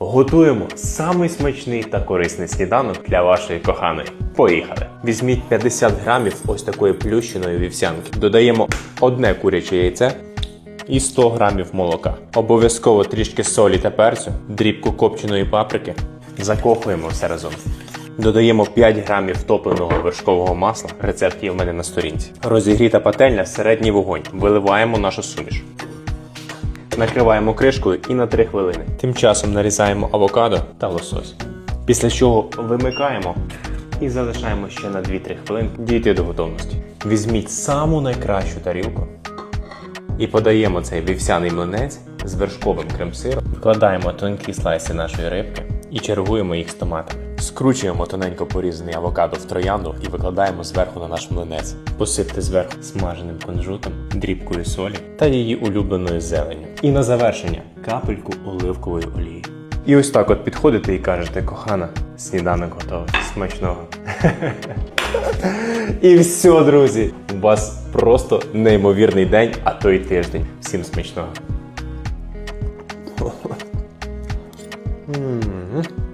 Готуємо самий смачний та корисний сніданок для вашої коханої. Поїхали! Візьміть 50 грамів ось такої плющеної вівсянки. Додаємо одне куряче яйце і 100 грамів молока. Обов'язково трішки солі та перцю, дрібку копченої паприки. Закохуємо все разом. Додаємо 5 грамів топленого вершкового масла. Рецепт є в мене на сторінці. Розігріта пательня, середній вогонь. Виливаємо нашу суміш. Накриваємо кришкою і на 3 хвилини. Тим часом нарізаємо авокадо та лосось. Після чого вимикаємо і залишаємо ще на 2-3 хвилини дійти до готовності. Візьміть саму найкращу тарілку і подаємо цей вівсяний млинець з вершковим крем-сиром, вкладаємо тонкі слайси нашої рибки і чергуємо їх з томатами. Скручуємо тоненько порізаний авокадо в троянду і викладаємо зверху на наш млинець. Посипте зверху смаженим кунжутом, дрібкою солі та її улюбленою зеленню. І на завершення капельку оливкової олії. І ось так от підходите і кажете, кохана, сніданок готовий. Смачного. І все, друзі. У вас просто неймовірний день, а то й тиждень. Всім смачного.